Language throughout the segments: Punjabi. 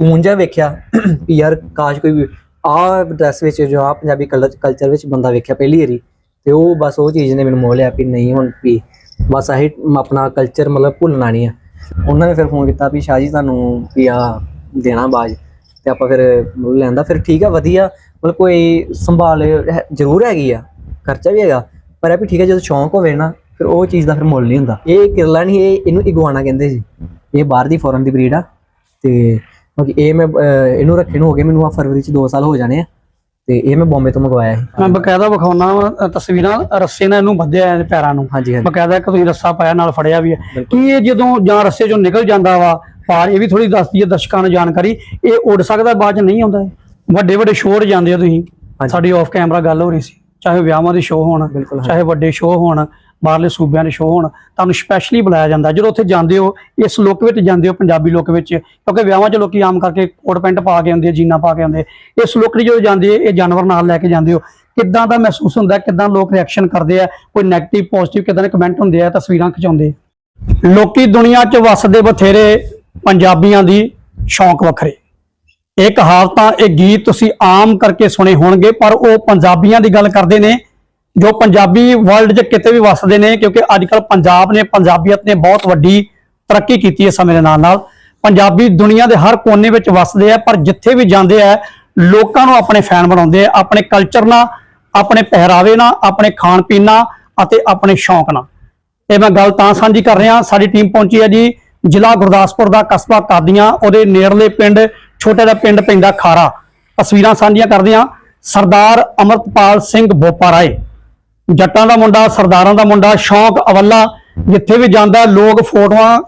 ਸਕੂਨ ਜਿਹਾ ਵੇਖਿਆ ਵੀ ਯਾਰ ਕਾਸ਼ ਕੋਈ ਆ ਡਰੈਸ ਵਿੱਚ ਜੋ ਆ ਪੰਜਾਬੀ ਕਲਚਰ ਵਿੱਚ ਬੰਦਾ ਵੇਖਿਆ ਪਹਿਲੀ ਵਾਰੀ। ਤੇ ਉਹ ਬਸ ਉਹ ਚੀਜ਼ ਨੇ ਮੈਨੂੰ ਮੋਹ ਲਿਆ ਵੀ ਨਹੀਂ ਹੁਣ ਵੀ ਬਸ ਆਹੀ ਆਪਣਾ ਕਲਚਰ ਮਤਲਬ ਭੁੱਲਣਾ ਨਹੀਂ ਆ। ਉਹਨਾਂ ਨੇ ਫਿਰ ਫੋਨ ਕੀਤਾ ਵੀ ਸ਼ਾਹ ਜੀ ਤੁਹਾਨੂੰ ਵੀ ਆ ਦੇਣਾ ਬਾਜ। ਤੇ ਆਪਾਂ ਫਿਰ ਲੈਂਦਾ, ਫਿਰ ਠੀਕ ਆ, ਵਧੀਆ। ਮਤਲਬ ਕੋਈ ਸੰਭਾਲ ਹੈ- ਜ਼ਰੂਰ ਹੈਗੀ ਆ, ਖਰਚਾ ਵੀ ਹੈਗਾ। ਪਰ ਇਹ ਵੀ ਠੀਕ ਹੈ ਜਦੋਂ ਸ਼ੌਂਕ ਹੋਵੇ ਨਾ, ਫਿਰ ਉਹ ਚੀਜ਼ ਦਾ ਫਿਰ ਮੁੱਲ ਨਹੀਂ ਹੁੰਦਾ। ਇਹ ਕਿਰਲਾ ਨਹੀਂ, ਇਹ ਇਹਨੂੰ ਇਗਵਾਨਾ ਕਹਿੰਦੇ ਸੀ ਇਹ ਬਾਹਰ ਦੀ ਫੋਰਨ ਦੀ ਬਰੀਡ ਆ। ਤੇ ਕਿਉਂਕਿ ਇਹ ਮੈਂ ਅਹ, ਇਹਨੂੰ ਰੱਖੇ ਨੂੰ ਹੋ ਗਏ ਮੈਨੂੰ ਆ ਫਰਵਰੀ ਚ 2 ਸਾਲ ਹੋ ਜਾਣੇ ਆ ਤੇ ਇਹ ਮੈਂ ਬੰਬੇ ਤੋਂ ਮੰਗਵਾਇਆ ਸੀ ਮੈਂ ਬਕਾਇਦਾ ਵਿਖਾਉਣਾ ਤਸਵੀਰਾਂ ਰੱਸੇ ਨਾਲ ਇਹਨੂੰ ਬੱਧਿਆ ਹੈ ਪੈਰਾਂ ਨੂੰ ਹਾਂਜੀ ਹਾਂਜੀ ਬਕਾਇਦਾ ਇੱਕ ਤੁਸੀਂ ਰੱਸਾ ਪਾਇਆ ਨਾਲ ਫੜਿਆ ਵੀ ਹੈ ਬਿਲਕੁਲ। ਕੀ ਇਹ ਜਦੋਂ ਜਾਂ ਰੱਸੇ ਚੋਂ ਨਿਕਲ ਜਾਂਦਾ ਵਾ ਪਾਰ ਇਹ ਵੀ ਥੋੜੀ ਦੱਸਦੀ ਹੈ ਦਰਸ਼ਕਾਂ ਨੂੰ ਜਾਣਕਾਰੀ ਇਹ ਉੱਡ ਸਕਦਾ ਬਾਅਦ ਚ ਨਹੀਂ ਆਉਂਦਾ ਇਹ। ਵੱਡੇ ਵੱਡੇ ਸ਼ੋਅ ਜਾਂਦੇ ਹੋ ਤੁਸੀਂ। ਸਾਡੀ ਆਫ ਕੈਮਰਾ ਗੱਲ ਹੋ ਰਹੀ ਸੀ ਚਾਹੇ ਵਿਆਹਾਂ ਦੇ ਸ਼ੋਅ ਹੋਣ ਬਿਲਕੁਲ, ਹਾਂਜੀ। ਚਾਹੇ ਵੱਡੇ ਸ਼ੋਅ ਹੋਣ ਬਾਹਰਲੇ ਸੂਬਿਆਂ ਦੇ ਸ਼ੋਅ ਹੋਣ ਤੁਹਾਨੂੰ ਸਪੈਸ਼ਲੀ ਬੁਲਾਇਆ ਜਾਂਦਾ ਜਦੋਂ ਉੱਥੇ ਜਾਂਦੇ ਹੋ ਇਸ ਲੁੱਕ ਵਿੱਚ ਜਾਂਦੇ ਹੋ ਪੰਜਾਬੀ ਲੋਕ ਵਿੱਚ ਕਿਉਂਕਿ ਵਿਆਹਾਂ 'ਚ ਲੋਕੀ ਆਮ ਕਰਕੇ ਕੋਟ ਪੈਂਟ ਪਾ ਕੇ ਆਉਂਦੇ ਆ ਜੀਨਾਂ ਪਾ ਕੇ ਆਉਂਦੇ ਆ। ਇਸ ਲੁੱਕ 'ਚ ਜਦੋਂ ਜਾਂਦੇ ਆ, ਇਹ ਜਾਨਵਰ ਨਾਲ ਲੈ ਕੇ ਜਾਂਦੇ ਹੋ ਕਿੱਦਾਂ ਦਾ ਮਹਿਸੂਸ ਹੁੰਦਾ ਕਿੱਦਾਂ ਲੋਕ ਰਿਐਕਸ਼ਨ ਕਰਦੇ ਆ ਕੋਈ 네ਗੇਟਿਵ ਪੋਜ਼ਿਟਿਵ ਕਿੱਦਾਂ ਦੇ ਕਮੈਂਟ ਹੁੰਦੇ ਆ ਤਸਵੀਰਾਂ ਖਿਚਾਉਂਦੇ ਆ। ਲੋਕੀ ਦੁਨੀਆ 'ਚ ਵਸਦੇ ਬਥੇਰੇ ਪੰਜਾਬੀਆਂ ਦੀ ਸ਼ੌਂਕ ਵੱਖਰੇ ਇਹ ਕਹਾਵਤਾਂ ਇਹ ਗੀਤ ਤੁਸੀਂ ਆਮ ਕਰਕੇ ਸੁਣੇ ਹੋਣਗੇ ਪਰ ਉਹ ਪੰਜਾਬੀਆਂ ਦੀ ਗੱਲ ਕਰਦੇ ਨੇ ਜੋ ਪੰਜਾਬੀ ਵਰਲਡ 'ਚ ਕਿਤੇ ਵੀ ਵਸਦੇ ਨੇ, ਕਿਉਂਕਿ ਅੱਜ ਕੱਲ ਪੰਜਾਬ ਨੇ, ਪੰਜਾਬੀਅਤ ਨੇ ਬਹੁਤ ਵੱਡੀ ਤਰੱਕੀ ਕੀਤੀ ਹੈ ਸਮੇਂ ਦੇ ਨਾਲ ਨਾਲ। ਪੰਜਾਬੀ ਦੁਨੀਆ ਦੇ ਹਰ ਕੋਨੇ ਵਿੱਚ ਵਸਦੇ ਆ, ਪਰ ਜਿੱਥੇ ਵੀ ਜਾਂਦੇ ਆ, ਲੋਕਾਂ ਨੂੰ ਆਪਣੇ ਫੈਨ ਬਣਾਉਂਦੇ ਆ, ਆਪਣੇ ਕਲਚਰ ਨਾਲ, ਆਪਣੇ ਪਹਿਰਾਵੇ ਨਾਲ, ਆਪਣੇ ਖਾਣ ਪੀਣ ਨਾਲ ਅਤੇ ਆਪਣੇ ਸ਼ੌਂਕ ਨਾਲ। ਇਹ ਮੈਂ ਗੱਲ ਤਾਂ ਸਾਂਝੀ ਕਰ ਰਿਹਾ, ਸਾਡੀ ਟੀਮ ਪਹੁੰਚੀ ਹੈ ਜੀ, ਜ਼ਿਲ੍ਹਾ ਗੁਰਦਾਸਪੁਰ ਦਾ ਕਸਬਾ ਕਾਦੀਆਂ, ਉਹਦੇ ਨੇੜਲੇ ਪਿੰਡ, ਛੋਟੇ ਦਾ ਪਿੰਡ ਪੈਂਦਾ ਖਾਰਾ। ਤਸਵੀਰਾਂ ਸਾਂਝੀਆਂ ਕਰਦੇ ਹਾਂ, ਸਰਦਾਰ ਅਮਰਤਪਾਲ ਸਿੰਘ ਬੋਪਾਰਾਏ। ਜੱਟਾਂ ਦਾ ਮੁੰਡਾ ਸਰਦਾਰਾਂ ਦਾ ਮੁੰਡਾ ਸ਼ੌਂਕ ਅਵੱਲਾ ਜਿੱਥੇ ਵੀ ਜਾਂਦਾ ਲੋਕ ਫੋਟੋਆਂ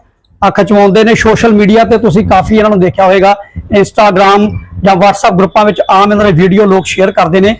ਆ ਖਿਚਵਾਉਂਦੇ ਨੇ ਸੋਸ਼ਲ ਮੀਡੀਆ ਤੇ ਤੁਸੀਂ ਕਾਫੀ ਇਹਨਾਂ ਨੂੰ ਦੇਖਿਆ ਹੋਵੇਗਾ ਇੰਸਟਾਗ੍ਰam ਜਾਂ WhatsApp ਗਰੁੱਪਾਂ ਵਿੱਚ ਆਮ ਇਹਨਾਂ ਦੇ ਵੀਡੀਓ ਲੋਕ ਸ਼ੇਅਰ ਕਰਦੇ ਨੇ।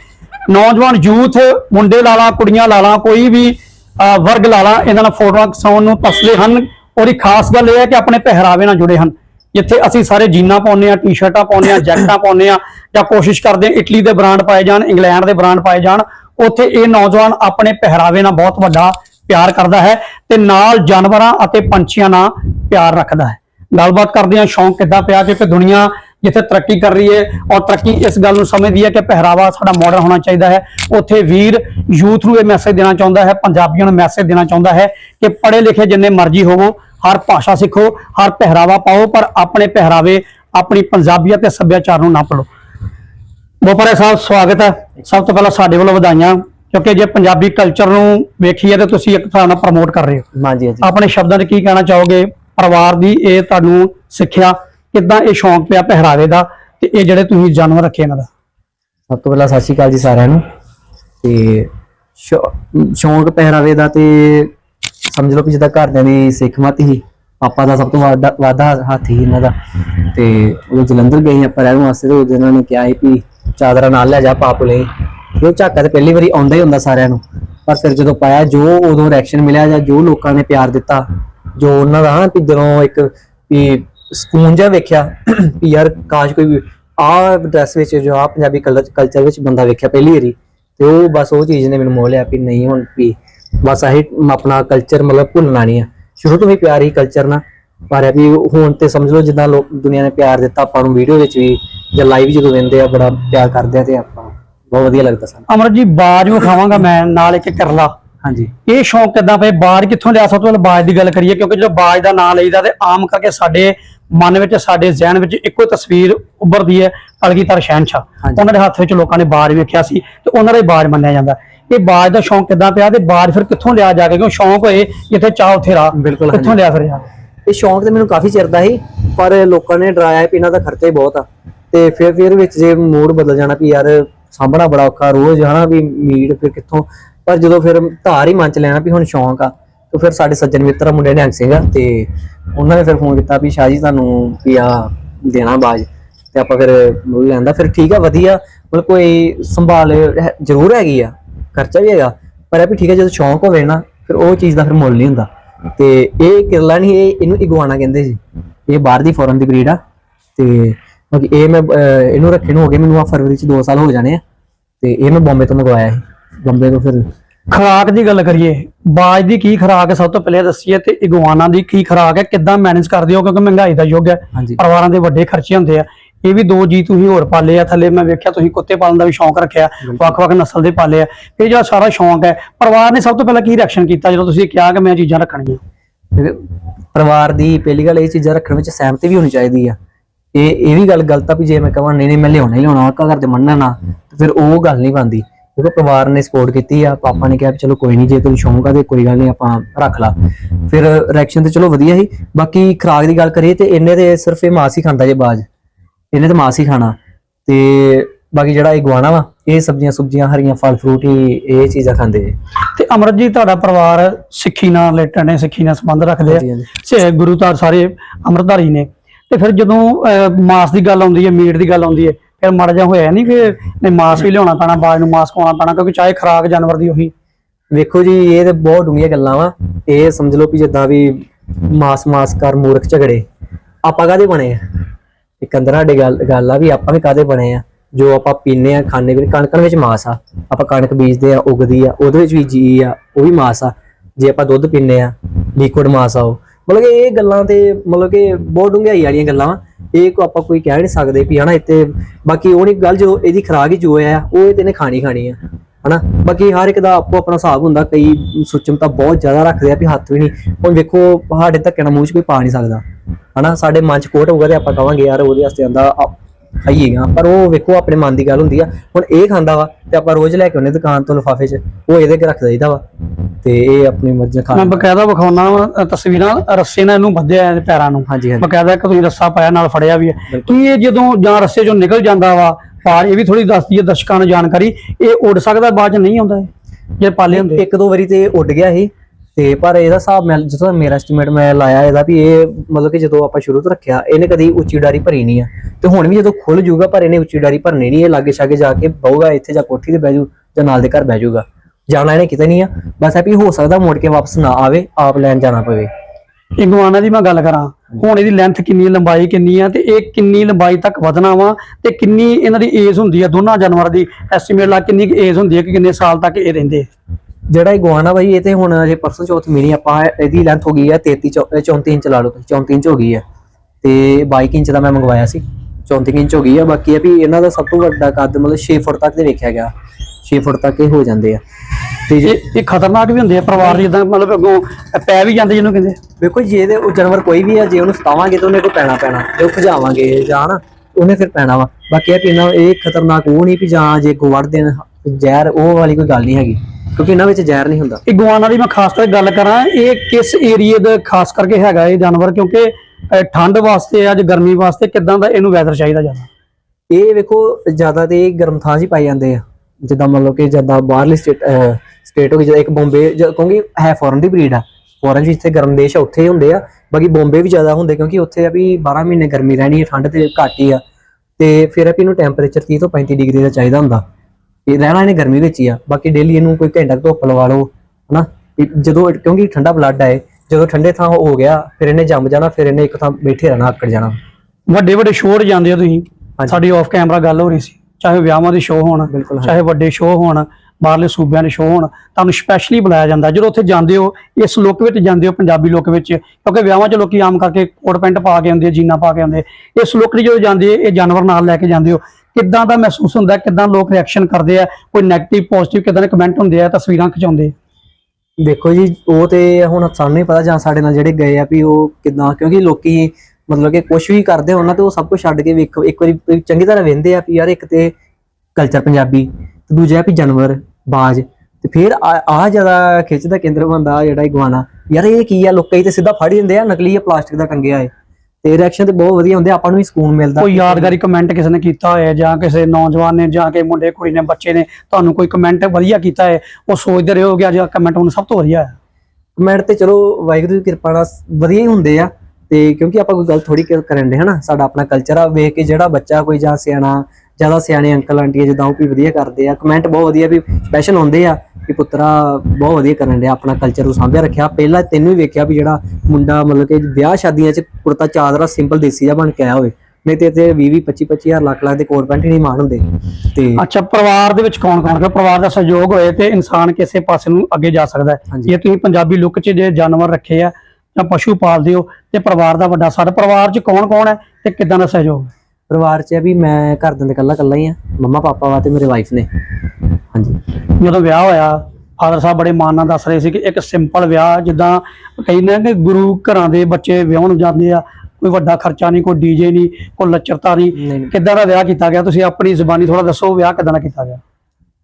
ਨੌਜਵਾਨ ਯੂਥ ਮੁੰਡੇ ਲਾਲਾ ਕੁੜੀਆਂ ਲਾਲਾ ਕੋਈ ਵੀ ਅਹ, ਵਰਗ ਲਾਲਾ ਇਹਨਾਂ ਨਾਲ ਫੋਟੋਆਂ ਖਿਚਾਉਣ ਨੂੰ ਤਸਲੇ ਹਨ। ਉਹਦੀ ਖਾਸ ਗੱਲ ਇਹ ਹੈ ਕਿ ਆਪਣੇ ਪਹਿਰਾਵੇ ਨਾਲ ਜੁੜੇ ਹਨ। ਜਿੱਥੇ ਅਸੀਂ ਸਾਰੇ ਜੀਨਾਂ ਪਾਉਂਦੇ ਆ ਟੀ-ਸ਼ਰਟਾਂ ਪਾਉਂਦੇ ਆ ਜੈਕਟਾਂ ਪਾਉਂਦੇ ਆ ਜਾਂ ਕੋਸ਼ਿਸ਼ ਕਰਦੇ ਆ ਇਟਲੀ ਦੇ ਬ੍ਰਾਂਡ ਪਾਏ ਜਾਣ ਇੰਗਲੈਂਡ ਦੇ ਬ੍ਰਾਂਡ ਪਾਏ ਜਾਣ ਉੱਥੇ ਇਹ ਨੌਜਵਾਨ ਆਪਣੇ ਪਹਿਰਾਵੇ ਨਾਲ ਬਹੁਤ ਵੱਡਾ ਪਿਆਰ ਕਰਦਾ ਹੈ ਤੇ ਨਾਲ ਜਾਨਵਰਾਂ ਅਤੇ ਪੰਛੀਆਂ ਨਾਲ ਪਿਆਰ ਰੱਖਦਾ ਹੈ। ਗੱਲਬਾਤ ਕਰਦੇ ਆ ਸ਼ੌਂਕ ਕਿੱਦਾਂ ਪਿਆ ਕਿਉਂਕਿ ਦੁਨੀਆ ਜਿੱਥੇ ਤਰੱਕੀ ਕਰ ਰਹੀ ਹੈ ਔਰ ਤਰੱਕੀ ਇਸ ਗੱਲ ਨੂੰ ਸਮਝਦੀ ਹੈ ਕਿ ਪਹਿਰਾਵਾ ਸਾਡਾ ਮਾਡਰਨ ਹੋਣਾ ਚਾਹੀਦਾ ਹੈ। ਉੱਥੇ ਵੀਰ ਯੂਥ ਨੂੰ ਇਹ ਮੈਸੇਜ ਦੇਣਾ ਚਾਹੁੰਦਾ ਹੈ, ਪੰਜਾਬੀਆਂ ਨੂੰ ਮੈਸੇਜ ਦੇਣਾ ਚਾਹੁੰਦਾ ਹੈ ਕਿ ਪੜ੍ਹੇ ਲਿਖੇ ਜਿੰਨੇ ਮਰਜ਼ੀ ਹੋਵੋ, ਹਰ ਭਾਸ਼ਾ ਸਿੱਖੋ, ਹਰ ਪਹਿਰਾਵਾ ਪਾਓ, ਪਰ ਆਪਣੇ ਪਹਿਰਾਵੇ, ਆਪਣੀ ਪੰਜਾਬੀਅਤ ਤੇ ਸੱਭਿਆਚਾਰ ਨੂੰ ਨਾ ਭੁੱਲੋ। ਬੋਪਰੇ ਸਾਹਿਬ, ਸਵਾਗਤ ਹੈ। ਸਭ ਤੋਂ ਪਹਿਲਾਂ ਸਾਡੇ ਵੱਲੋਂ ਵਧਾਈਆਂ ਕਿਉਂਕਿ ਜੇ ਪੰਜਾਬੀ ਕਲਚਰ ਨੂੰ ਵੇਖੀਏ ਤਾਂ ਤੁਸੀਂ ਇੱਕ ਹਿਸਾਬ ਨਾਲ ਪ੍ਰਮੋਟ ਕਰ ਰਹੇ ਹੋ। ਹਾਂਜੀ ਹਾਂਜੀ। ਆਪਣੇ ਸ਼ਬਦਾਂ 'ਚ ਕੀ ਕਹਿਣਾ ਚਾਹੋਗੇ? ਪਰਿਵਾਰ ਦੀ ਇਹ ਤੁਹਾਨੂੰ ਸਿੱਖਿਆ ਕਿੱਦਾਂ ਇਹ ਸ਼ੌਂਕ ਪਿਆ ਪਹਿਰਾਵੇ ਦਾ ਤੇ ਇਹ ਜਿਹੜੇ ਤੁਸੀਂ ਜਾਨਵਰ ਰੱਖੇ ਇਹਨਾਂ ਦਾ? ਸਭ ਤੋਂ ਪਹਿਲਾਂ ਸਤਿ ਸ਼੍ਰੀ ਅਕਾਲ ਜੀ ਸਾਰਿਆਂ ਨੂੰ। ਤੇ ਸ਼ੌਂਕ ਪਹਿਰਾਵੇ ਦਾ ਤੇ ਸਮਝ ਲਓ ਕਿ ਜਿੱਦਾਂ ਘਰਦਿਆਂ ਦੀ ਸਿੱਖ ਮਤ ਹੀ ਪਾਪਾ ਦਾ ਸਭ ਤੋਂ ਵੱਡਾ ਵਾਦਾ ਹੱਥ ਹੀ ਇਹਨਾਂ ਦਾ। ਤੇ ਉਹ ਜਲੰਧਰ ਗਏ ਆਪਾਂ ਰਹਿਣ ਵਾਸਤੇ ਤੇ ਉਦੋਂ ਇਹਨਾਂ ਨੇ ਕਿਹਾ ਸੀ ਵੀ ਚਾਦਰਾਂ ਨਾਲ ਲੈ ਜਾ ਪਾਪ ਲਈ। ਉਹ ਝਾਕਾ ਤੇ ਪਹਿਲੀ ਵਾਰੀ ਆਉਂਦਾ ਹੀ ਹੁੰਦਾ ਸਾਰਿਆਂ ਨੂੰ। ਪਰ ਫਿਰ ਜਦੋਂ ਪਾਇਆ, ਜੋ ਉਦੋਂ ਰਿਐਕਸ਼ਨ ਮਿਲਿਆ ਜਾਂ ਜੋ ਲੋਕਾਂ ਨੇ ਪਿਆਰ ਦਿੱਤਾ, ਜੋ ਉਹਨਾਂ ਦਾ ਵੀ ਜਦੋਂ ਇੱਕ ਵੀ ਸਕੂਨ ਜਿਹਾ ਵੇਖਿਆ, ਵੀ ਯਾਰ ਕਾਸ਼ ਕੋਈ ਆ ਡਰੈਸ ਵਿੱਚ ਜੋ ਆ ਪੰਜਾਬੀ ਕਲਚਰ ਵਿੱਚ ਬੰਦਾ ਵੇਖਿਆ ਪਹਿਲੀ ਵਾਰੀ, ਤੇ ਉਹ ਬਸ ਉਹ ਚੀਜ਼ ਨੇ ਮੈਨੂੰ ਮੋਹ ਲਿਆ ਵੀ ਨਹੀਂ ਹੁਣ ਵੀ ਬਸ ਆਹੀ ਆਪਣਾ ਕਲਚਰ ਮਤਲਬ ਭੁੱਲਣਾ ਨਹੀਂ ਆ। ਸ਼ੁਰੂ ਤੋਂ ਹੀ ਪਿਆਰ ਹੀ ਕਲਚਰ ਨਾਲ ਪਰ ਇਹ ਵੀ ਹੁਣ ਤੇ ਸਮਝ ਲਓ ਜਿੱਦਾਂ ਲੋਕ ਦੁਨੀਆ ਨੇ ਪਿਆਰ ਦਿੱਤਾ ਆਪਾਂ ਨੂੰ ਵੀਡੀਓ ਵਿੱਚ ਵੀ ਜਾਂ ਲਾਈਵ ਜਦੋਂ ਵੇਂਦੇ ਆ ਬੜਾ ਪਿਆਰ ਕਰਦੇ ਆ ਤੇ ਆਪਾਂ ਬਹੁਤ ਵਧੀਆ ਲੱਗਦਾ ਸਾਨੂੰ। ਅਮਰ ਜੀ ਬਾਜ ਵਿਖਾਵਾਂਗਾ ਮੈਂ ਨਾਲ ਇੱਕ ਕਰਲਾ। ਹਾਂਜੀ। ਇਹ ਸ਼ੌਂਕ ਕਿੱਦਾਂ ਪਏ ਬਾਜ ਕਿੱਥੋਂ ਲਿਆ? ਸਭ ਤੋਂ ਪਹਿਲਾਂ ਬਾਜ ਦੀ ਗੱਲ ਕਰੀਏ ਕਿਉਂਕਿ ਜਦੋਂ ਬਾਜ ਦਾ ਨਾਮ ਲਈਦਾ ਤੇ ਆਮ ਕਰਕੇ ਸਾਡੇ ਮਨ ਵਿੱਚ ਸਾਡੇ ਜ਼ਿਹਨ ਵਿੱਚ ਇੱਕੋ ਤਸਵੀਰ ਉੱਭਰਦੀ ਹੈ ਕਲਗੀਧਰ ਸ਼ਹਿਨशाह ਹਾਂਜੀ। ਉਹਨਾਂ ਦੇ ਹੱਥ ਵਿੱਚ ਲੋਕਾਂ ਨੇ ਬਾਜ ਵੇਖਿਆ ਸੀ ਤੇ ਉਹਨਾਂ ਦਾ ਬਾਜ ਮੰਨਿਆ ਜਾਂਦਾ। ਇਹ ਬਾਜ ਦਾ ਸ਼ੌਂਕ ਕਿੱਦਾਂ ਪਿਆ ਤੇ ਬਾਜ ਫਿਰ ਕਿੱਥੋਂ ਲਿਆ ਜਾ ਕੇ? ਕਿਉਂ? ਸ਼ੌਂਕ ਹੋਏ ਜਿੱਥੇ ਚਾਹ ਉੱਥੇ ਰਾਹ। ਬਿਲਕੁਲ, ਕਿੱਥੋਂ। ਲਿਆ ਫਿਰ ਜਾ ਇਹ ਸ਼ੌਂਕ ਤੇ ਮੈਨੂੰ ਕਾਫੀ ਚਿਰ ਦਾ ਸੀ, ਪਰ ਲੋਕਾਂ ਨੇ ਡਰਾਇਆ ਵੀ ਇਹਨਾਂ ਦਾ ਖਰਚਾ ਹੀ ਬਹੁਤ ਆ। ਤੇ ਫਿਰ ਫਿਰ ਵਿੱਚ ਜੇ ਮੂਡ ਬਦਲ ਜਾਣਾ ਵੀ ਯਾਰ ਸਾਂਭਣਾ ਬੜਾ ਔਖਾ, ਰੋਜ਼ ਹਨਾ ਵੀ ਮੀਟ ਫਿਰ ਕਿੱਥੋਂ? ਪਰ ਜਦੋਂ ਫਿਰ ਧਾਰ ਹੀ ਮਨ ਚ ਲੈਣਾ ਵੀ ਹੁਣ ਸ਼ੌਂਕ ਆ, ਤੇ ਫਿਰ ਸਾਡੇ ਸੱਜਣ ਮਿੱਤਰ ਮੁੰਡੇ ਨਿਹੰਗ ਸੀਗਾ ਤੇ ਉਹਨਾਂ ਨੇ ਫਿਰ ਫੋਨ ਕੀਤਾ ਵੀ ਸ਼ਾਹ ਜੀ ਤੁਹਾਨੂੰ ਵੀ ਆ ਦੇਣਾ ਬਾਜ, ਤੇ ਆਪਾਂ ਫਿਰ ਲੈਂਦਾ, ਫਿਰ ਠੀਕ ਆ, ਵਧੀਆ। ਮਤਲਬ ਕੋਈ ਸੰਭਾਲ ਹੈ- ਜ਼ਰੂਰ ਹੈਗੀ ਆ, ਖਰਚਾ ਵੀ ਹੈਗਾ, ਪਰ ਇਹ ਵੀ ਠੀਕ ਆ, ਜਦੋਂ ਸ਼ੌਂਕ ਹੋਵੇ ਨਾ, ਫਿਰ ਉਹ ਚੀਜ਼ ਦਾ ਫਿਰ ਮੁੱਲ ਨਹੀਂ ਹੁੰਦਾ। ਤੇ ਇਹ ਕਿਰਲਾ ਨਹੀਂ ਇਹ ਇਹਨੂੰ ਇਗਵਾਨਾ ਕਹਿੰਦੇ ਸੀ। ਇਹ ਬਾਹਰ ਦੀ ਫੋਰਨ ਦੀ ਬਰੀਡ ਆ। ਤੇ ਕਿਉਂਕਿ ਇਹ ਮੈਂ ਅਹ, ਇਹਨੂੰ ਰੱਖੇ ਨੂੰ ਹੋ ਗਏ ਮੈਨੂੰ ਆ ਫਰਵਰੀ ਚ 2 ਸਾਲ ਹੋ ਜਾਣੇ ਆ। ਤੇ ਇਹ ਮੈਂ ਬੰਬੇ ਤੋਂ ਮੰਗਵਾਇਆ ਸੀ। ਬੰਬੇ ਤੋਂ ਫਿਰ ਖੁਰਾਕ ਦੀ ਗੱਲ ਕਰੀਏ ਬਾਜ ਦੀ ਕੀ ਖੁਰਾਕ ਹੈ? ਸਭ ਤੋਂ ਪਹਿਲੇ ਦੱਸੀਏ ਤੇ ਇਗਵਾਨਾ ਦੀ ਕੀ ਖੁਰਾਕ ਹੈ? ਕਿੱਦਾਂ ਮੈਨੇਜ ਕਰਦੇ ਹੋ? ਕਿਉਂਕਿ ਮਹਿੰਗਾਈ ਦਾ ਯੁੱਗ ਹੈ। ਹਾਂਜੀ। ਪਰਿਵਾਰਾਂ ਦੇ ਵੱਡੇ ਖਰਚੇ ਹੁੰਦੇ ਆ। ਇਹ ਵੀ ਦੋ ਜੀ ਤੁਸੀਂ ਹੋਰ ਪਾਲੇ ਆ ਥੱਲੇ ਮੈਂ ਵੇਖਿਆ ਤੁਸੀਂ ਕੁੱਤੇ ਪਾਲਣ ਦਾ ਵੀ ਸ਼ੌਂਕ ਰੱਖਿਆ ਵੱਖ-ਵੱਖ ਨਸਲ ਦੇ ਪਾਲੇ ਆ। ਇਹ ਜਿਹੜਾ ਸਾਰਾ ਸ਼ੌਂਕ ਹੈ ਪਰਿਵਾਰ ਨੇ ਸਭ ਤੋਂ ਪਹਿਲਾਂ ਕੀ ਰਿਐਕਸ਼ਨ ਕੀਤਾ ਜਦੋਂ ਤੁਸੀਂ ਕਿਹਾ ਕਿ ਮੈਂ ਚੀਜ਼ਾਂ ਰੱਖਣੀਆਂ? ਪਰਿਵਾਰ ਦੀ ਪਹਿਲੀ ਗੱਲ ਇਹ ਚੀਜ਼ਾਂ ਰੱਖਣ ਵਿੱਚ ਸਹਿਮਤੀ ਵੀ ਹੋਣੀ ਚਾਹੀਦੀ ਆ। ਇਹ ਇਹ ਵੀ ਗੱਲ ਗਲਤ ਆ ਵੀ ਜੇ ਮੈਂ ਕਹਾਂ ਨਹੀਂ ਨਹੀਂ ਮੈਂ ਲਿਆਉਣਾ ਹੀ ਲਿਆਉਣਾ ਘਰ ਦੇ ਮੰਨਣਾ ਨਾ ਤੇ ਫਿਰ ਉਹ ਗੱਲ ਨਹੀਂ ਬਣਦੀ। ਕਿਉਂਕਿ ਪਰਿਵਾਰ ਨੇ ਸਪੋਰਟ ਕੀਤੀ ਆ ਪਾਪਾ ਨੇ ਕਿਹਾ ਚਲੋ ਕੋਈ ਨਹੀਂ ਜੇ ਤੈਨੂੰ ਸ਼ੌਂਕ ਆ ਤੇ ਕੋਈ ਗੱਲ ਨਹੀਂ ਆਪਾਂ ਰੱਖ ਲਾ। ਫਿਰ ਰਿਐਕਸ਼ਨ ਤੇ ਚਲੋ ਵਧੀਆ ਸੀ ਬਾਕੀ ਖਰਾਕ ਦੀ ਗੱਲ ਕਰੀਏ ਤੇ ਇਹਨੇ ਤੇ ਸਿਰਫ ਇਹ ਮਾਸ ਹੀ ਖਾਂਦਾ ਜੇ ਬਾਜ। ਇਹਨੇ ਤੇ ਮਾਸ ਹੀ ਖਾਣਾ। ਤੇ ਬਾਕੀ ਜਿਹੜਾ ਇਹ ਗਵਾਣਾ ਵਾ ਇਹ ਸਬਜ਼ੀਆਂ ਸੁਬਜ਼ੀਆਂ ਹਰੀਆਂ ਫਲ ਫਰੂਟ ਹੀ ਇਹ ਚੀਜ਼ਾਂ ਖਾਂਦੇ ਜੇ। ਤੇ ਅਮਰਤ ਜੀ ਤੁਹਾਡਾ ਪਰਿਵਾਰ ਸਿੱਖੀ ਨਾਲ ਰਿਲੇਟਡ ਨੇ ਸਿੱਖੀ ਨਾਲ ਸੰਬੰਧ ਰੱਖਦੇ ਆ। ਹਾਂਜੀ। ਸੇ ਗੁਰੂ ਧਾਰ ਸਾਰੇ ਅੰਮ੍ਰਿਤਧਾਰੀ ਨੇ। ਤੇ ਫਿਰ ਜਦੋਂ ਅਹ, ਮਾਸ ਦੀ ਗੱਲ ਆਉਂਦੀ ਹੈ ਮੀਟ ਦੀ ਗੱਲ ਆਉਂਦੀ ਹੈ ਫਿਰ ਮਾੜਾ ਜਿਹਾ ਹੋਇਆ ਨਹੀਂ ਕਿ ਨਹੀਂ ਮਾਸ ਵੀ ਲਿਆਉਣਾ ਪੈਣਾ ਬਾਜ ਨੂੰ ਮਾਸ ਖਵਾਉਣਾ ਪੈਣਾ ਕਿਉਂਕਿ ਚਾਹੇ ਖਰਾਕ ਜਾਨਵਰ ਦੀ ਉਹੀ। ਵੇਖੋ ਜੀ ਇਹ ਤੇ ਬਹੁਤ ਡੂੰਘੀਆਂ ਗੱਲਾਂ ਵਾ। ਇਹ ਸਮਝ ਲਓ ਵੀ ਜਿੱਦਾਂ ਵੀ ਮਾਸ ਮਾਸ ਕਰ ਮੂਰਖ ਝਗੜੇ। ਆਪਾਂ ਕਾਦੇ ਬਣੇ ਆ? ਇੱਕ ਅੰਦਰ ਸਾਡੇ ਗੱਲ ਗੱਲ ਆ ਵੀ ਆਪਾਂ ਵੀ ਕਾਦੇ ਬਣੇ ਆ? ਜੋ ਆਪਾਂ ਪੀਨੇ ਆ ਖਾਣੇ ਵੀ, ਕਣਕਾਂ ਵਿੱਚ ਮਾਸ ਆ। ਆਪਾਂ ਕਣਕ ਬੀਜਦੇ ਆ, ਉਗਦੀ ਆ, ਉਹਦੇ ਵਿੱਚ ਵੀ ਜੀ ਆ, ਉਹ ਵੀ ਮਾਸ ਆ। ਜੇ ਆਪਾਂ ਦੁੱਧ ਪੀਨੇ ਆ ਲਿਕੁਇਡ ਮਾਸ ਆ ਉਹ। ਮਤਲਬ ਕਿ ਇਹ ਗੱਲਾਂ ਤੇ ਮਤਲਬ ਕਿ ਬਹੁਤ ਡੂੰਘਾਈ ਵਾਲੀਆਂ ਗੱਲਾਂ ਵਾ। ਇਹ ਕੋ ਆਪਾਂ ਕੋਈ ਕਹਿ ਨਹੀਂ ਸਕਦੇ ਵੀ ਹਨਾ, ਇੱਥੇ ਬਾਕੀ ਉਹ ਨਹੀਂ ਗੱਲ ਜੋ ਇਹਦੀ ਖਰਾਕ ਹੀ ਜੋ ਆ, ਉਹ ਇਹ ਤੇ ਇਹਨੇ ਖਾਣੀ ਖਾਣੀ ਆ। ਹਨਾ, ਬਾਕੀ ਹਰ ਇੱਕ ਦਾ ਆਪੋ ਆਪਣਾ ਹਿਸਾਬ ਹੁੰਦਾ, ਕਈ ਸੁਚਮਤਾ ਬਹੁਤ ਜ਼ਿਆਦਾ ਰੱਖਦੇ ਆ ਵੀ ਹੱਥ ਵੀ ਨਹੀਂ। ਹੁਣ ਵੇਖੋ, ਸਾਡੇ ਧੱਕੇ ਨਾਲ ਮੂੰਹ 'ਚ ਕੋਈ ਪਾ ਨਹੀਂ ਸਕਦਾ। ਹਨਾ ਸਾਡੇ ਮਨ 'ਚ ਕੋਟ ਹੋਊਗਾ ਤੇ ਆਪਾਂ ਕਵਾਂਗੇ ਯਾਰ ਉਹਦੇ ਵਾਸਤੇ ਆਂਦਾ ਖਾਈਏਗਾ ਪਰ ਉਹ ਵੇਖੋ ਆਪਣੇ ਮਨ ਦੀ ਗੱਲ ਹੁੰਦੀ ਆ। ਹੁਣ ਇਹ ਖਾਂਦਾ ਵਾ ਤੇ ਆਪਾਂ ਰੋਜ਼ ਲੈ ਕੇ ਆਉਂਦੇ ਦੁਕਾਨ ਤੋਂ ਲਿਫਾਫੇ 'ਚ ਉਹ ਇਹਦੇ ਕੇ ਰੱਖ ਦਈਦਾ ਵਾ। ਤੇ ਇਹ ਆਪਣੀ ਮਰਜ਼ੀ ਨਾਲ ਖਾ ਮੈਂ। ਬਕਾਇਦਾ ਵਿਖਾਉਣਾ ਤਸਵੀਰਾਂ ਰੱਸੇ ਨਾਲ ਇਹਨੂੰ ਬੱਧਿਆ ਹੈ ਪੈਰਾਂ ਨੂੰ। ਹਾਂਜੀ ਹਾਂਜੀ। ਬਕਾਇਦਾ ਇੱਕ ਤੁਸੀਂ ਰੱਸਾ ਪਾਇਆ ਨਾਲ ਫੜਿਆ ਵੀ ਹੈ। ਕੀ ਇਹ ਜਦੋਂ ਜਾਂ ਰੱਸੇ ਚੋਂ ਨਿਕਲ ਜਾਂਦਾ ਵਾ ਪਾਰ ਇਹ ਵੀ ਥੋੜੀ ਦੱਸਦੀ ਹੈ ਦਰਸ਼ਕਾਂ ਨੂੰ ਜਾਣਕਾਰੀ ਇਹ ਉੱਡ ਸਕਦਾ ਬਾਅਦ ਚ ਨਹੀਂ ਆਉਂਦਾ ਜੇ ਪਾਲੇ ਹੁੰਦੇ। ਇੱਕ ਦੋ ਵਾਰੀ ਤੇ ਉੱਡ ਗਿਆ ਸੀ ਤੇ ਪਰ ਇਹਦਾ ਹਿਸਾਬ ਮੈਂ ਜਦੋਂ ਮੇਰਾ ਐਸਟੀਮੇਟ ਮੈਂ ਲਾਇਆ ਇਹਦਾ ਵੀ ਇਹ ਮਤਲਬ ਕਿ ਜਦੋਂ ਆਪਾਂ ਸ਼ੁਰੂ ਤੋਂ ਰੱਖਿਆ, ਇਹਨੇ ਕਦੀ ਉੱਚੀ ਡਾਰੀ ਭਰੀ ਨਹੀਂ ਆ। ਤੇ ਹੁਣ ਵੀ ਜਦੋਂ ਖੁੱਲ ਜਾਊਗਾ, ਪਰ ਇਹਨੇ ਉੱਚੀ ਡਾਰੀ ਭਰਨੀ ਨਹੀਂ, ਇਹ ਲਾਗੇ ਛਾਗੇ ਜਾ ਕੇ ਬਹੂਗਾ, ਇੱਥੇ ਜਾਂ ਕੋਠੀ ਤੇ ਬਹਿ ਜਾਊ ਜਾਂ ਨਾਲ ਦੇ ਘਰ ਬਹਿ ਜਾਊਗਾ। ਜਾਣਾ ਇਹਨੇ ਕਿਤੇ ਨਹੀਂ ਆ। ਬਸ ਇਹ ਵੀ ਹੋ ਸਕਦਾ ਮੁੜ ਕੇ ਵਾਪਸ ਨਾ ਆਵੇ, ਆਪ ਲੈਣ ਜਾਣਾ ਪਵੇ। ਇਗਵਾਨਾ ਦੀ ਮੈਂ ਗੱਲ ਕਰਾਂ, ਹੁਣ ਇਹਦੀ ਲੈਂਥ ਕਿੰਨੀ, ਲੰਬਾਈ ਕਿੰਨੀ ਆ ਤੇ ਇਹ ਕਿੰਨੀ ਲੰਬਾਈ ਤੱਕ ਵਧਣਾ ਵਾ ਤੇ ਕਿੰਨੀ ਇਹਨਾਂ ਦੀ ਏਜ ਹੁੰਦੀ ਆ ਦੋਨਾਂ ਜਾਨਵਰਾਂ ਦੀ? ਐਸਟੀਮੇਟ ਲਾ ਕਿੰਨੀ ਏਜ ਹੁੰਦੀ ਹੈ ਕਿ ਕਿੰਨੇ ਸਾਲ ਤੱਕ ਇਹ ਰਹਿੰਦੇ ਜਿਹੜਾ ਇਹ ਗਵਾਨਾ ਬਾਈ ਇਹ ਤੇ ਹੁਣ ਅਜੇ ਪਰਸੋਂ ਚੌਥ ਮਿਨੀ ਆਪਾਂ ਇਹਦੀ ਲੈਂਥ ਹੋ ਗਈ ਹੈ 33 ਚੌ- ਅਹ 34 ਇੰਚ ਲਾ ਲਓ ਤੁਸੀਂ 34 ਇੰਚ ਹੋ ਗਈ ਹੈ ਤੇ 22 ਇੰਚ ਦਾ ਮੈਂ ਮੰਗਵਾਇਆ ਸੀ 34 ਇੰਚ ਹੋ ਗਈ ਹੈ ਬਾਕੀ ਇਹ ਵੀ ਇਹਨਾਂ ਦਾ ਸਭ ਤੋਂ ਵੱਡਾ ਕੱਦ ਮਤਲਬ 6 ਫੁੱਟ ਤੱਕ ਦੇ ਵੇਖਿਆ ਗਿਆ 6 ਫੁੱਟ ਤੱਕ ਇਹ ਹੋ ਜਾਂਦੇ ਆ। ਤੇ ਜੇ ਇਹ ਇਹ ਖਤਰਨਾਕ ਵੀ ਹੁੰਦੇ ਆ ਪਰਿਵਾਰ ਜਿੱਦਾਂ ਮਤਲਬ ਅੱਗੋਂ ਪੈ ਵੀ ਜਾਂਦੇ ਜਿਹਨੂੰ ਕਹਿੰਦੇ। ਵੇਖੋ ਜੇ ਇਹਦੇ ਉਹ ਜਾਨਵਰ ਕੋਈ ਵੀ ਆ ਜੇ ਉਹਨੂੰ ਸਤਾਵਾਂਗੇ ਤਾਂ ਉਹਨੇ ਕੋ ਪੈਣਾ ਪੈਣਾ ਤੇ ਉਹ ਭਜਾਵਾਂਗੇ ਜਾਂ ਨਾ ਉਹਨੇ ਫਿਰ ਪੈਣਾ ਵਾ। ਬਾਕੀ ਇਹ ਪੀਣਾ ਇਹ ਖਤਰਨਾਕ ਉਹ ਨਹੀਂ ਵੀ ਜਾਂ ਜੇ ਕੋ ਵੜ ਦੇਣ ਜ਼ਹਿਰ ਉਹ ਵਾਲੀ ਕੋਈ ਗੱਲ ਨਹੀਂ ਹੈਗੀ। ਕਿਉਂਕਿ ਇਹਨਾਂ ਵਿੱਚ ਜ਼ਹਿਰ ਨਹੀਂ ਹੁੰਦਾ। ਇਗਵਾਨਾ ਦੀ ਮੈਂ ਖਾਸ ਕਰਕੇ ਗੱਲ ਕਰਾਂ ਇਹ ਕਿਸ ਏਰੀਏ ਦਾ ਖਾਸ ਕਰਕੇ ਹੈਗਾ ਇਹ ਜਾਨਵਰ? ਕਿਉਂਕਿ ਅਹ, ਠੰਡ ਵਾਸਤੇ ਅੱਜ ਗਰਮੀ ਵਾਸਤੇ ਕਿਦਾਂ ਦਾ ਇਹਨੂੰ ਵੈਦਰ ਚਾਹੀਦਾ ਜ਼ਿਆਦਾ? ਇਹ ਵੇਖੋ ਜ਼ਿਆਦਾ ਤੇ ਇਹ ਗਰਮ ਥਾਂ 'ਚ ਹੀ ਪਾਏ ਜਾਂਦੇ ਆ। ਜਿੱਦਾਂ ਮਤਲਬ ਕਿ ਜਿੱਦਾਂ ਬਾਹਰਲੀ ਸਟੇਟ ਸਟੇਟ ਹੋ ਗਈ ਜਿੱਦਾਂ ਇੱਕ ਬੰਬੇ ਜ- ਕਿਉਂਕਿ ਹੈ ਫੋਰਨ ਦੀ ਬਰੀਡ ਆ। ਫੋਰਨ ਜਿੱਥੇ ਗਰਮ ਦੇਸ਼ ਆ ਉੱਥੇ ਹੀ ਹੁੰਦੇ ਆ। ਬਾਕੀ ਬੰਬੇ ਵੀ ਜ਼ਿਆਦਾ ਹੁੰਦੇ ਕਿਉਂਕਿ ਉੱਥੇ ਆ ਵੀ 12 ਮਹੀਨੇ ਗਰਮੀ ਰਹਿਣੀ ਹੈ ਠੰਡ ਤੇ ਘੱਟ ਹੀ ਆ। ਤੇ ਫਿਰ ਆ ਵੀ ਇਹਨੂੰ ਟੈਂਪਰੇਚਰ 30 ਤੋਂ 35 ਡਿਗਰੀ ਦਾ ਚਾਹੀਦਾ ਹੁੰਦਾ। ਇਹ ਰਹਿਣਾ ਇਹਨੇ ਗਰਮੀ ਵਿੱਚ ਹੀ ਆ। ਬਾਕੀ ਡੇਲੀ ਇਹਨੂੰ ਕੋਈ ਘੰਟਾ ਕੁ ਧੁੱਪ ਲਵਾ ਲਓ ਹਨਾ? ਵੀ ਜਦੋਂ ਕਿਉਂਕਿ ਠੰਡਾ ਬਲੱਡ ਆਏ ਜਦੋਂ ਠੰਡੇ ਥਾਂ ਹੋ ਗਿਆ ਫਿਰ ਇਹਨੇ ਜੰਮ ਜਾਣਾ ਫਿਰ ਇਹਨੇ ਇੱਕ ਥਾਂ ਬੈਠੇ ਰਹਿਣਾ ਆਕੜ ਜਾਣਾ। ਵੱਡੇ ਵੱਡੇ ਸ਼ੋਅ ਜਾਂਦੇ ਹੋ ਤੁਸੀਂ। ਸਾਡੀ ਆਫ ਕੈਮਰਾ ਗੱਲ ਹੋ ਰਹੀ ਸੀ। ਚਾਹੇ ਵਿਆਹਾਂ ਦੇ ਸ਼ੋਅ ਹੋਣ। ਚਾਹੇ ਵੱਡੇ ਸ਼ੋਅ ਹੋਣ ਬਾਹਰਲੇ ਸੂਬਿਆਂ ਦੇ ਸ਼ੋਅ ਹੋਣ ਤੁਹਾਨੂੰ ਸਪੈਸ਼ਲੀ ਬੁਲਾਇਆ ਜਾਂਦਾ। ਜਦੋਂ ਉੱਥੇ ਜਾਂਦੇ ਹੋ ਇਸ ਲੁੱਕ ਵਿੱਚ ਜਾਂਦੇ ਹੋ ਪੰਜਾਬੀ ਲੁੱਕ ਵਿੱਚ ਕਿਉਂਕਿ ਵਿਆਹਾਂ 'ਚ ਲੋਕੀ ਆਮ ਕਰਕੇ ਕੋਟ ਪੈਂਟ ਪਾ ਕੇ ਆਉਂਦੇ ਜੀਨਾ ਪਾ ਕੇ ਆਉਂਦੇ ਇਸ ਲੁੱਕ 'ਚ ਜਦੋਂ ਜਾਂਦੇ ਇਹ ਜਾਨਵਰ ਨਾਲ ਲੈ ਕੇ ਜਾਂਦੇ ਹੋ। ਕਿੱਦਾਂ ਦਾ ਮਹਿਸੂਸ ਹੁੰਦਾ, ਕਿੱਦਾਂ ਲੋਕ ਰਿਐਕਸ਼ਨ ਕਰਦੇ ਆ, ਕੋਈ 네ਗੇਟਿਵ ਪੋਜ਼ਿਟਿਵ ਕਿੱਦਾਂ ਦੇ ਕਮੈਂਟ ਹੁੰਦੇ ਆ, ਤਸਵੀਰਾਂ ਖਿਚਾਉਂਦੇ ਆ? ਦੇਖੋ ਜੀ, ਉਹ ਤੇ ਹੁਣ ਸਾਨੂੰ ਹੀ ਪਤਾ ਜਾਂ ਸਾਡੇ ਨਾਲ ਜਿਹੜੇ ਗਏ ਆ ਵੀ ਉਹ ਕਿਦਾਂ, ਕਿਉਂਕਿ ਲੋਕੀ ਮਤਲਬ ਕਿ ਕੁਝ ਵੀ ਕਰਦੇ ਹੋਣ ਤੇ ਉਹ ਸਭ ਕੁਝ ਛੱਡ ਕੇ ਵੇਖ ਇੱਕ ਵਾਰੀ ਚੰਗੀ ਤਰ੍ਹਾਂ ਵੇਖਦੇ ਆ ਵੀ ਯਾਰ ਇੱਕ ਤੇ ਕਲਚਰ ਪੰਜਾਬੀ, ਤੇ ਦੂਜਾ ਵੀ ਜਾਨਵਰ, ਬਾਜ, ਤੇ ਫਿਰ ਆ ਜ਼ਿਆਦਾ ਖਿੱਚ ਦਾ ਕੇਂਦਰ ਬੰਦਾ ਜਿਹੜਾ ਇਗਵਾਨਾ ਯਾਰ ਇਹ ਕੀ ਆ, ਲੋਕਾਂ ਹੀ ਤੇ ਸਿੱਧਾ ਫੜ ਹੀ ਦਿੰਦੇ ਆ, ਨਕਲੀ ਆ ਪਲਾਸਟਿਕ ਦਾ ਟੰਗਿਆ ਏ ਤੇ ਰਿਐਕਸ਼ਨ ਤੇ ਬਹੁਤ ਵਧੀਆ ਹੁੰਦੇ ਆ, ਆਪਾਂ ਨੂੰ ਵੀ ਸਕੂਨ ਮਿਲਦਾ। ਕੋਈ ਯਾਦਗਾਰੀ ਕਮੈਂਟ ਕਿਸੇ ਨੇ ਕੀਤਾ ਹੋਇਆ ਜਾਂ ਕਿਸੇ ਨੌਜਵਾਨ ਨੇ ਜਾਂ ਕਿ ਮੁੰਡੇ ਕੁੜੀ ਨੇ ਬੱਚੇ ਨੇ ਤੁਹਾਨੂੰ ਕੋਈ ਕਮੈਂਟ ਵਧੀਆ ਕੀਤਾ ਹੈ ਉਹ ਸੋਚਦੇ ਰਹੋ ਕਿ ਅੱਜ ਕਮੈਂਟ ਹੁਣ ਸਭ ਤੋਂ ਵਧੀਆ ਹੈ। ਕਮੈਂਟ ਤੇ ਚਲੋ ਵਾਹਿਗੁਰੂ ਦੀ ਕਿਰਪਾ ਨਾਲ ਵਧੀਆ ਹੀ ਹੁੰਦੇ ਆ ਤੇ ਕਿਉਂਕਿ ਆਪਾਂ ਕੋਈ ਗੱਲ ਥੋੜੀ ਕਰਨ ਦੇ ਹਨਾ? ਸਾਡਾ ਆਪਣਾ ਕਲਚਰ ਆ ਵੇਖ ਕੇ ਜਿਹੜਾ ਬੱਚਾ ਕੋਈ ਜਾਂ ਸਿਆਣਾ ਜ਼ਿਆਦਾ ਸਿਆਣੇ ਅੰਕਲ ਆਂਟੀ ਜਿੱਦਾਂ ਉਹ ਵੀ ਵਧੀਆ ਕਰਦੇ ਆ। ਕਮੈਂਟ ਬਹੁਤ ਵਧੀਆ ਵੀ ਸਪੈਸ਼ਲ ਹੁੰਦੇ ਆ। ਕਿ ਪੁੱਤਰਾ ਬਹੁਤ ਵਧੀਆ ਕਰਨ ਡਿਆ ਆਪਣਾ ਕਲਚਰ ਨੂੰ ਸਾਂਭਿਆ ਰੱਖਿਆ। ਪਹਿਲਾਂ ਤੈਨੂੰ ਵੀ ਵੇਖਿਆ ਵੀ ਜਿਹੜਾ ਮੁੰਡਾ ਮਤਲਬ ਕਿ ਵਿਆਹ ਸ਼ਾਦੀਆਂ 'ਚ ਕੁੜਤਾ ਚਾਦਰਾ ਸਿੰਪਲ ਦੇਸੀ ਜਿਹਾ ਬਣ ਕੇ ਆਇਆ ਹੋਵੇ। ਨਹੀਂ ਤੇ ਇੱਥੇ 20 20 25 25000 ਲੱਖ ਲੱਖ ਦੇ ਕੋਟ ਪੈਂਟ ਹੀ ਨਹੀਂ ਮਾਣ ਹੁੰਦੇ। ਤੇ ਅੱਛਾ ਪਰਿਵਾਰ ਦੇ ਵਿੱਚ ਕੌਣ ਕੌਣ ਹੈ ਪਰਿਵਾਰ ਦਾ ਸਹਿਯੋਗ ਹੋਏ ਤੇ ਇਨਸਾਨ ਕਿਸੇ ਪਾਸੇ ਨੂੰ ਅੱਗੇ ਜਾ ਸਕਦਾ ਹੈ। ਜੇ ਤੁਸੀਂ ਪੰਜਾਬੀ ਲੁੱਕ 'ਚ ਜੇ ਜਾਨਵਰ ਰੱਖੇ ਆ ਜਾਂ ਪਸ਼ੂ ਪਾਲਦੇ ਹੋ ਤੇ ਪਰਿਵਾਰ ਦਾ ਵੱਡਾ ਸਾਡਾ ਪਰਿਵਾਰ 'ਚ ਕੌਣ ਕੌਣ ਹੈ ਤੇ ਕਿਦਾਂ ਦਾ ਸਹਿਯੋਗ ਪਰਿਵਾਰ 'ਚ ਆ ਵੀ ਮੈਂ ਘਰ ਦੇ ਇਕੱਲਾ ਇਕੱਲਾ ਹੀ ਆ। ਮੰਮਾ ਪਾਪਾ ਵਾ ਤੇ ਮੇਰੇ ਵਾਈਫ ਨੇ। ਹਾਂਜੀ। ਜਦੋਂ ਵਿਆਹ ਹੋਇਆ ਫਾਦਰ ਸਾਹਿਬ ਬੜੇ ਮਾਣ ਨਾਲ ਦੱਸ ਰਹੇ ਸੀ ਕਿ ਇੱਕ ਸਿੰਪਲ ਵਿਆਹ ਜਿੱਦਾਂ ਕਹਿੰਦੇ ਨੇ ਕਿ ਗੁਰੂ ਘਰਾਂ ਦੇ ਬੱਚੇ ਵਿਆਹਣ ਜਾਂਦੇ ਆ ਕੋਈ ਵੱਡਾ ਖਰਚਾ ਨਹੀਂ ਕੋਈ ਡੀਜੇ ਨਹੀਂ ਕੋਈ ਲੱਚਰਤਾ ਨਹੀਂ। ਕਿੱਦਾਂ ਦਾ ਵਿਆਹ ਕੀਤਾ ਗਿਆ? ਤੁਸੀਂ ਆਪਣੀ ਜ਼ੁਬਾਨੀ ਥੋੜਾ ਦੱਸੋ ਵਿਆਹ ਕਿੱਦਾਂ ਦਾ ਕੀਤਾ ਗਿਆ?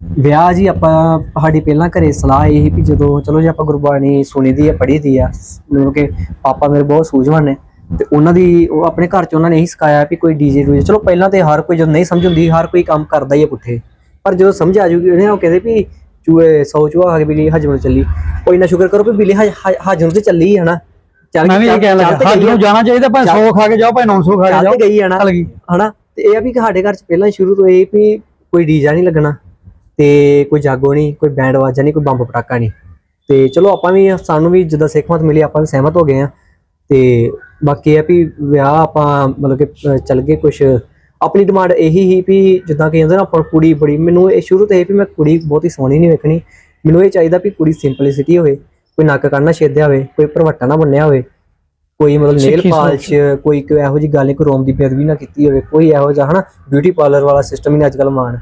ਵਿਆਹ ਜੀ ਆਪਾਂ ਸਾਡੀ ਪਹਿਲਾਂ ਘਰੇ ਸਲਾਹ ਇਹ ਸੀ ਵੀ ਜਦੋਂ ਚਲੋ ਜੇ ਆਪਾਂ ਗੁਰਬਾਣੀ ਸੁਣੀ ਦੀ ਹੈ ਪੜ੍ਹੀ ਦੀ ਆ ਮਤਲਬ ਕਿ ਪਾਪਾ ਮੇਰੇ ਬਹੁਤ ਸੂਝਵਾਨ ਨੇ ਤੇ ਉਹਨਾਂ ਦੀ ਉਹ ਆਪਣੇ ਘਰ ਚ ਉਹਨਾਂ ਨੇ ਇਹੀ ਸਿਖਾਇਆ ਵੀ ਕੋਈ ਡੀਜੇ ਡੂਜੇ ਚਲੋ ਪਹਿਲਾਂ ਤੇ ਹਰ ਕੋਈ ਜਦੋਂ ਨਹੀਂ ਸਮਝ ਹੁੰਦੀ ਹਰ ਕੋਈ ਕੰਮ ਕਰਦਾ ਹੀ ਹੈ ਪੁੱਠੇ। ਪਰ ਜਦੋਂ ਸਮਝ ਆ ਜੂਗੀ ਉਹਨੇ ਉਹ ਕਹਿੰਦੇ ਵੀ ਚੂਹੇ ਸੌ ਚੂਹਾ ਖਾ ਕੇ ਬਿੱਲੀ ਹਜਮ ਨੂੰ ਚੱਲੀ। ਕੋਈ ਇੰਨਾ ਸ਼ੁਕਰ ਕਰੋ ਵੀ ਬਿੱਲੀ ਹਜ- ਹਜ- ਹਜਮ ਤੇ ਚੱਲੀ ਹੈ ਨਾ। ਚੱਲ ਮੈਂ ਵੀ ਇਹ ਕਹਿਣ ਲੱਗਾ ਤੇ ਹੱਜ ਗਈ ਆ। ਨੂੰ ਜਾਣਾ ਚਾਹੀਦਾ ਭਾਵੇਂ 100 ਖਾ ਕੇ ਜਾਓ ਭਾਵੇਂ 900 ਖਾ ਕੇ ਜਾਓ ਗਈ ਆ ਨਾ ਚੱਲ ਗਈ। ਹਨਾ? ਤੇ ਇਹ ਆ ਵੀ ਸਾਡੇ ਘਰ ਚ ਪਹਿਲਾਂ ਹੀ ਸ਼ੁਰੂ ਤੋਂ ਇਹ ਵੀ ਕੋਈ ਡੀਜਾ ਨਹੀਂ ਲੱਗਣਾ ਤੇ ਕੋਈ ਜਾਗੋ ਨਹੀਂ ਕੋਈ ਬੈਂਡ ਵਾਜਾ ਨਹੀਂ ਕੋਈ ਬੰਬ ਪਟਾਕਾ ਨਹੀਂ। ਤੇ ਚਲੋ ਆਪਾਂ ਵੀ ਸਾਨੂੰ ਵੀ ਜਿੱਦਾਂ ਸਿੱਖਮਤ ਮਿਲੀ ਆਪਾਂ ਵੀ ਸਹਿਮਤ ਹੋ ਗਏ ਆ। ਤੇ ਬਾਕੀ ਇਹ ਆ ਵੀ ਵਿਆਹ ਆਪਾਂ ਮਤਲਬ ਕਿ ਚੱਲ ਗਏ ਕੁਝ ਆਪਣੀ ਡਿਮਾਂਡ ਇਹੀ ਹੀ ਵੀ ਜਿੱਦਾਂ ਕਿ ਕਹਿੰਦੇ ਨਾ ਆਪਾਂ ਕੁੜੀ ਬੜੀ ਮੈਨੂੰ ਇਹ ਸ਼ੁਰੂ ਤੋਂ ਇਹ ਵੀ ਮੈਂ ਕੁੜੀ ਬਹੁਤੀ ਸੋਹਣੀ ਨਹੀਂ ਵੇਖਣੀ। ਮੈਨੂੰ ਇਹ ਚਾਹੀਦਾ ਵੀ ਕੁੜੀ ਸਿੰਪਲਿਸਿਟੀ ਹੋਵੇ ਕੋਈ ਨੱਕ ਕੰਨਾ ਛੇਦਿਆ ਹੋਵੇ ਕੋਈ ਭਰਵੱਟਾ ਨਾ ਬੰਨਿਆ ਹੋਵੇ ਕੋਈ ਮਤਲਬ ਨੇਲ। ਪਾਲਿਸ਼ ਕੋਈ ਕੋਈ ਇਹੋ ਜੀ ਗੱਲ ਨਹੀਂ ਕੋਈ ਰੋਮ ਦੀ ਬੇਦਬੀ ਨਾ ਕੀਤੀ ਹੋਵੇ ਕੋਈ ਇਹੋ ਜਿਹਾ ਹਨਾ ਬਿਊਟੀ ਪਾਰਲਰ ਵਾਲਾ ਸਿਸਟਮ ਹੀ ਅੱਜ ਕੱਲ ਮਾਨ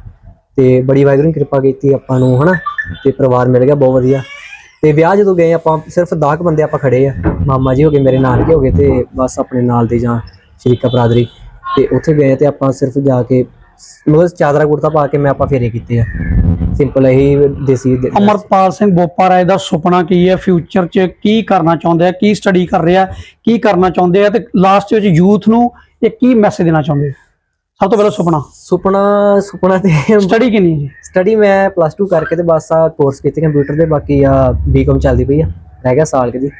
ਤੇ ਬੜੀ ਵਾਹਿਗੁਰੂ ਨੇ ਕਿਰਪਾ ਕੀਤੀ ਆਪਾਂ ਨੂੰ ਹਨਾ ਤੇ ਪਰਿਵਾਰ ਮਿਲ ਗਿਆ ਬਹੁਤ ਵਧੀਆ। ਤੇ ਵਿਆਹ ਜਦੋਂ ਗਏ ਆਪਾਂ ਸਿਰਫ 10 ਬੰਦੇ ਆਪਾਂ ਖੜੇ ਆ ਮਾਮਾ ਜੀ ਹੋ ਗਏ ਮੇਰੇ ਨਾਨਕੇ ਹੋ ਗਏ ਤੇ ਬਸ ਆਪਣੇ ਨਾਲ ਦੇ ਜਾਂ ਸ਼ਰੀਕਾ ਬਰਾਦਰੀ। ਤੇ ਉੱਥੇ ਗਏ ਤੇ ਆਪਾਂ ਸਿਰਫ ਜਾ ਕੇ ਮਤਲਬ ਚਾਦਰਾ ਕੁੜਤਾ ਪਾ ਕੇ ਮੈਂ ਆਪਾਂ ਫੇਰੇ ਕੀਤੇ ਆ। ਸਿੰਪਲ ਇਹੀ ਦੇਸੀ ਦੇ- ਅਮਰਪਾਲ ਸਿੰਘ ਬੋਪਾ ਰਾਏ ਦਾ ਸੁਪਨਾ ਕੀ ਹੈ? ਫਿਊਚਰ 'ਚ ਕੀ ਕਰਨਾ ਚਾਹੁੰਦੇ ਆ? ਕੀ ਸਟੱਡੀ ਕਰ ਰਿਹਾ? ਕੀ ਕਰਨਾ ਚਾਹੁੰਦੇ ਆ? ਤੇ ਲਾਸਟ ਵਿੱਚ ਯੂਥ ਨੂੰ ਇਹ ਕੀ ਮੈਸੇਜ ਦੇਣਾ ਚਾਹੁੰਦੇ ਆ? ਸਭ ਤੋਂ ਪਹਿਲਾਂ ਸੁਪਨਾ। ਸੁਪਨਾ ਸੁਪਨਾ ਤੇ ਸਟੱਡੀ ਕਿੰਨੀ ਹੈ ਜੀ? ਸਟੱਡੀ ਮੈਂ ਪਲੱਸ 2 ਕਰਕੇ ਤੇ ਬਸ ਆ ਕੋਰਸ ਕੀਤੇ ਕੰਪਿਊਟਰ ਦੇ ਬਾਕੀ ਆ ਬੀਕਾਮ ਚੱਲਦੀ ਪਈ ਆ। ਰਹਿ ਗਿਆ ਸਾਲ ਕੁ ਦੀ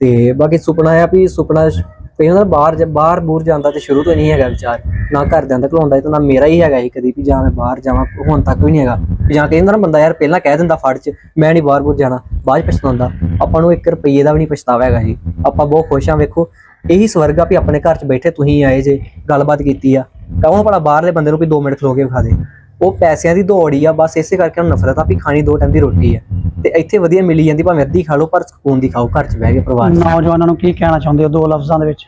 ਤੇ ਬਾਕੀ ਸੁਪਨਾ ਆ ਵੀ ਸੁਪਨਾ ਹੁੰਦਾ ਨਾ ਬਾਹਰ ਜ- ਬਾਹਰ ਬੂਰ ਜਾਂਦਾ ਤੇ ਸ਼ੁਰੂ ਤੋਂ ਨਹੀਂ ਹੈਗਾ ਵਿਚਾਰ, ਨਾ ਘਰ ਦਾ ਘਲਾਉਂਦਾ ਤੇ ਨਾ ਮੇਰਾ ਹੀ ਹੈਗਾ ਸੀ ਕਦੀ ਵੀ ਜਾਂ ਮੈਂ ਬਾਹਰ ਜਾਵਾਂ, ਹੁਣ ਤੱਕ ਵੀ ਨਹੀਂ ਹੈਗਾ। ਵੀ ਜਾਂ ਕਹਿੰਦਾ ਨਾ ਬੰਦਾ ਯਾਰ ਪਹਿਲਾਂ ਕਹਿ ਦਿੰਦਾ ਫੜ ਚ, ਮੈਂ ਨਹੀਂ ਬਾਹਰ ਬੂਰ ਜਾਣਾ, ਬਾਅਦ ਪਛਤਾਉਂਦਾ। ਆਪਾਂ ਨੂੰ 1 ਰੁਪਈਏ ਦਾ ਵੀ ਨਹੀਂ ਪਛਤਾਵਾ ਹੈਗਾ ਜੀ। ਆਪਾਂ ਬਹੁਤ ਖੁਸ਼ ਆ ਵੇਖੋ, ਇਹੀ ਸਵਰਗ ਆ ਵੀ ਆਪਣੇ ਘਰ ਚ ਬੈਠੇ ਤੁਸੀਂ ਆਏ ਜੇ, ਗੱਲਬਾਤ ਕੀਤੀ ਆ। ਕਹੋ ਭਲਾ ਬਾਹਰਲੇ ਬੰਦੇ ਨੂੰ ਵੀ 2 ਮਿੰਟ ਖਲੋ ਕੇ ਵਿਖਾ ਦੇ। ਉਹ ਪੈਸਿਆਂ ਦੀ ਦੌੜ ਹੀ ਆ ਬਸ ਇਸੇ ਕਰਕੇ ਉਹਨੂੰ ਨਫ਼ਰਤ ਆ ਵੀ ਖਾਣੀ ਦੋ ਟਾਈਮ ਦੀ ਰੋਟੀ ਆ। ਤੇ ਇੱਥੇ ਵਧੀਆ ਮਿਲੀ ਜਾਂਦੀ ਭਾਵੇਂ ਅੱਧੀ ਖਾ ਲਓ ਪਰ ਸਕੂਨ ਦੀ ਖਾਓ ਘਰ 'ਚ ਬਹਿ ਕੇ ਪਰਿਵਾਰ 'ਚ। ਨੌਜਵਾਨਾਂ ਨੂੰ ਕੀ ਕਹਿਣਾ ਚਾਹੁੰਦੇ ਹੋ ਦੋ ਲਫ਼ਜ਼ਾਂ ਦੇ ਵਿੱਚ?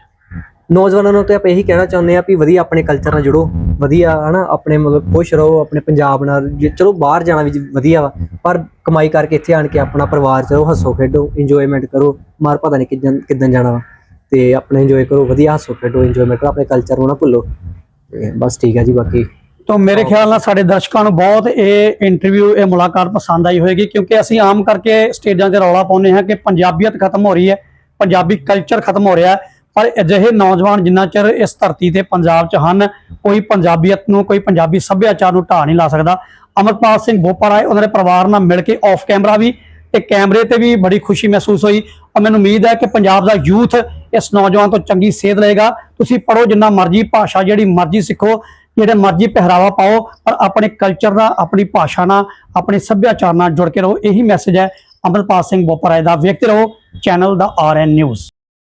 ਨੌਜਵਾਨਾਂ ਨੂੰ ਤੇ ਆਪਾਂ ਇਹੀ ਕਹਿਣਾ ਚਾਹੁੰਦੇ ਆ ਵੀ ਵਧੀਆ ਆਪਣੇ ਕਲਚਰ ਨਾਲ ਜੁੜੋ ਵਧੀਆ ਹਨਾ ਆਪਣੇ ਮਤਲਬ ਖੁਸ਼ ਰਹੋ ਆਪਣੇ ਪੰਜਾਬ ਨਾਲ ਜੇ- ਚਲੋ ਬਾਹਰ ਜਾਣਾ ਵੀ ਵਧੀਆ ਵਾ ਪਰ ਕਮਾਈ ਕਰਕੇ ਇੱਥੇ ਆਣ ਕੇ ਆਪਣਾ ਪਰਿਵਾਰ 'ਚ ਰਹੋ ਹੱਸੋ ਖੇਡੋ ਇੰਜੋਇਮੈਂਟ ਕਰੋ ਮਾਰ ਪਤਾ ਨਹੀਂ ਕਿੱਦਾਂ ਕਿੱਦਾਂ ਜਾਣਾ ਵਾ। ਤੇ ਆਪਣਾ ਇੰਜੋਏ ਕਰੋ ਵਧੀਆ ਹੱਸੋ ਖੇਡੋ ਇੰਜੋਇਮੈਂਟ ਕਰੋ ਆਪਣੇ ਕਲਚਰ ਨੂੰ ਨਾ ਭੁੱਲੋ। ਤੇ ਬਸ ਠੀਕ ਆ ਜੀ ਬਾਕੀ ਤੋ ਮੇਰੇ ਖਿਆਲ ਨਾਲ ਸਾਡੇ ਦਰਸ਼ਕਾਂ ਨੂੰ ਬਹੁਤ ਇਹ ਇੰਟਰਵਿਊ ਇਹ ਮੁਲਾਕਾਤ ਪਸੰਦ ਆਈ ਹੋਵੇਗੀ ਕਿਉਂਕਿ ਅਸੀਂ ਆਮ ਕਰਕੇ ਸਟੇਜਾਂ 'ਤੇ ਰੌਲਾ ਪਾਉਂਦੇ ਹਾਂ ਕਿ ਪੰਜਾਬੀਅਤ ਖਤਮ ਹੋ ਰਹੀ ਹੈ, ਪੰਜਾਬੀ ਕਲਚਰ ਖਤਮ ਹੋ ਰਿਹਾ ਪਰ ਅਜਿਹੇ ਨੌਜਵਾਨ ਜਿੰਨਾ ਚਿਰ ਇਸ ਧਰਤੀ ਤੇ ਪੰਜਾਬ 'ਚ ਹਨ, ਕੋਈ ਪੰਜਾਬੀਅਤ ਨੂੰ, ਕੋਈ ਪੰਜਾਬੀ ਸੱਭਿਆਚਾਰ ਨੂੰ ਢਾਹ ਨਹੀਂ ਲਾ ਸਕਦਾ। ਅਮਰਪਾਲ ਸਿੰਘ ਬੋਪਾ ਰਾਏ, ਉਹਨਾਂ ਦੇ ਪਰਿਵਾਰ ਨਾਲ ਮਿਲ ਕੇ ਆਫ ਕੈਮਰਾ ਵੀ ਤੇ ਕੈਮਰੇ ਤੇ ਵੀ ਬੜੀ ਖੁਸ਼ੀ ਮਹਿਸੂਸ ਹੋਈ ਔਰ ਮੈਨੂੰ ਉਮੀਦ ਹੈ ਕਿ ਪੰਜਾਬ ਦਾ ਯੂਥ ਇਸ ਨੌਜਵਾਨ ਤੋਂ ਚੰਗੀ ਸੇਧ ਲਏਗਾ। ਤੁਸੀਂ ਪੜੋ ਜਿੰਨਾ ਮਰਜ਼ੀ ਭਾਸ਼ਾ, ਜਿਹੜੀ ਮਰਜ਼ੀ ਸਿੱਖੋ ਜਿਹੜੇ ਮਰਜ਼ੀ ਪਹਿਰਾਵਾ ਪਾਓ, ਪਰ ਆਪਣੇ ਕਲਚਰ ਨਾਲ, ਆਪਣੀ ਭਾਸ਼ਾ ਨਾਲ, ਆਪਣੇ ਸੱਭਿਆਚਾਰ ਨਾਲ ਜੁੜ ਕੇ ਰਹੋ। ਇਹੀ ਮੈਸੇਜ ਹੈ ਅਮਰਪਾਲ ਸਿੰਘ ਬੋਪਰਾਏ ਦਾ। ਵੇਖਦੇ ਰਹੋ ਚੈਨਲ ਦਾ ਆਰਐਨ ਨਿਊਜ਼